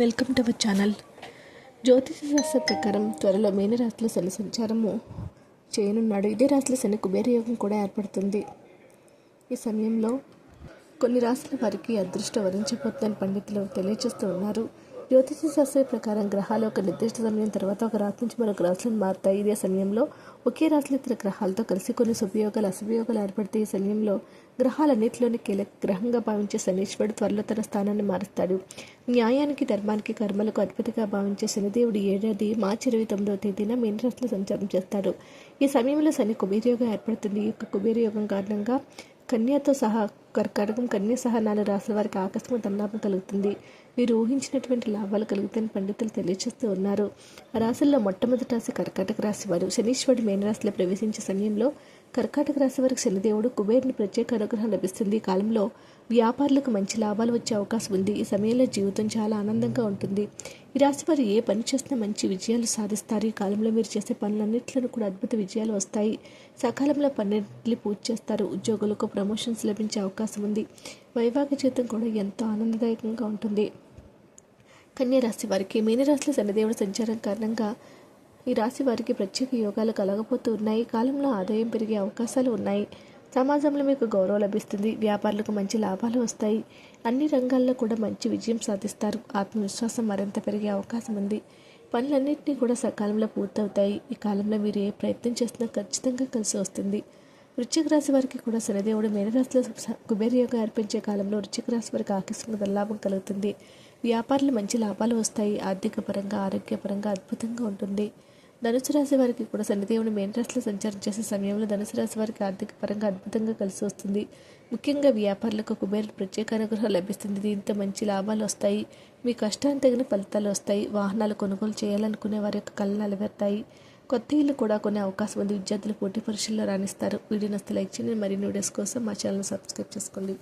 Welcome to our channel. జ్యోతిష శాస్త్ర ప్రకారం త్వరలో మీనరాశిలో శని సంచారము చేయనున్నాడు. ఇదే రాశిలో శని కుబేర యోగం కూడా ఏర్పడుతుంది. ఈ సమయంలో కొన్ని రాశుల వారికి అదృష్టం వరించబోతుందని పండితులు తెలియజేస్తూ ఉన్నారు. జ్యోతిష శాస్త్ర ప్రకారం గ్రహాలు ఒక నిర్దిష్ట సమయం తర్వాత ఒక రాశి నుంచి మరొక రాశులను మారుతాయి. ఇదే సమయంలో ఒకే రాశిలో ఇతర గ్రహాలతో కలిసి కొన్ని సుపయోగాలు అసుపయోగాలు ఏర్పడితే ఈ సమయంలో గ్రహాలన్నింటిలోని కీలక గ్రహంగా భావించే శనీశ్వరుడు త్వరలో తన స్థానాన్ని మారుస్తాడు. న్యాయానికి ధర్మానికి కర్మలకు అద్భుతంగా భావించే శనిదేవుడు ఏడాది మార్చి ఇరవై తొమ్మిదవ తేదీన మీనరాశిలో సంచారం చేస్తాడు. ఈ సమయంలో శని కుబేరయోగం ఏర్పడుతుంది. ఈ యొక్క కుబేరయోగం కారణంగా కన్యతో సహా కర్కాటకం కన్య సహా నాలుగు రాసుల వారికి ఆకస్మిక ధనలాభం కలుగుతుంది. వీరు ఊహించినటువంటి లాభాలు కలుగుతాయని పండితులు తెలియజేస్తూ ఉన్నారు. ఆ రాశుల్లో మొట్టమొదటి రాశి కర్కాటక రాశి వారు. శనీశ్వరుడు మేనరాశిలో ప్రవేశించే సమయంలో కర్కాటక రాశి వారికి శనిదేవుడు కుబేరుని ప్రత్యేక అనుగ్రహం లభిస్తుంది. ఈ కాలంలో వ్యాపారులకు మంచి లాభాలు వచ్చే అవకాశం ఉంది. ఈ సమయంలో జీవితం చాలా ఆనందంగా ఉంటుంది. ఈ రాశి వారు ఏ పని చేసినా మంచి విజయాలు సాధిస్తారు. ఈ కాలంలో మీరు చేసే పనులన్నింటిలో కూడా అద్భుత విజయాలు వస్తాయి. సకాలంలో పన్నెంట్లు పూజ చేస్తారు. ఉద్యోగులకు ప్రమోషన్స్ లభించే అవకాశం ఉంది. వైవాహిక జీవితం కూడా ఎంతో ఆనందదాయకంగా ఉంటుంది. కన్య రాశి వారికి మీనరాశిలో శనిదేవుడు సంచారం కారణంగా ఈ రాశి వారికి ప్రత్యేక యోగాలు కలగబోతూ ఉన్నాయి. కాలంలో ఆదాయం పెరిగే అవకాశాలు ఉన్నాయి. సమాజంలో మీకు గౌరవం లభిస్తుంది వ్యాపారులకు మంచి లాభాలు వస్తాయి. అన్ని రంగాల్లో కూడా మంచి విజయం సాధిస్తారు. ఆత్మవిశ్వాసం మరింత పెరిగే అవకాశం ఉంది. పనులన్నింటినీ కూడా సకాలంలో పూర్తవుతాయి. ఈ కాలంలో మీరు ఏ ప్రయత్నం చేసినా ఖచ్చితంగా కలిసి వస్తుంది. వృశ్చిక రాశి వారికి కూడా శనిదేవుడు మేనరాశిలో కుబేరియోగా కుబేర యోగం అర్పించే కాలంలో వృశ్చిక రాశి వారికి ఆకస్మిక లాభం కలుగుతుంది. వ్యాపారులు మంచి లాభాలు వస్తాయి. ఆర్థిక పరంగా ఆరోగ్యపరంగా అద్భుతంగా ఉంటుంది. ధనుసు రాశి వారికి కూడా శనిదేవుడు మేనరాశిలో సంచారం చేసే సమయంలో ధనుసు రాశి వారికి ఆర్థిక పరంగా అద్భుతంగా కలిసి వస్తుంది. ముఖ్యంగా వ్యాపారులకు కుబేరుడు ప్రత్యేక అనుగ్రహం లభిస్తుంది. దీంతో మంచి లాభాలు వస్తాయి. మీ కష్టానికి తగిన ఫలితాలు వస్తాయి. వాహనాలు కొనుగోలు చేయాలనుకునే వారి యొక్క కళ్ళు నెలవేరుతాయి కొత్త ఇల్లు కూడా కొనే అవకాశం ఉంది. విద్యార్థులు పోటీ పరీక్షల్లో రాణిస్తారు. వీడియో నస్తే లైక్ చేయండి. మరిన్ని వీడియోస్ కోసం మా ఛానల్ సబ్స్క్రైబ్ చేసుకోండి.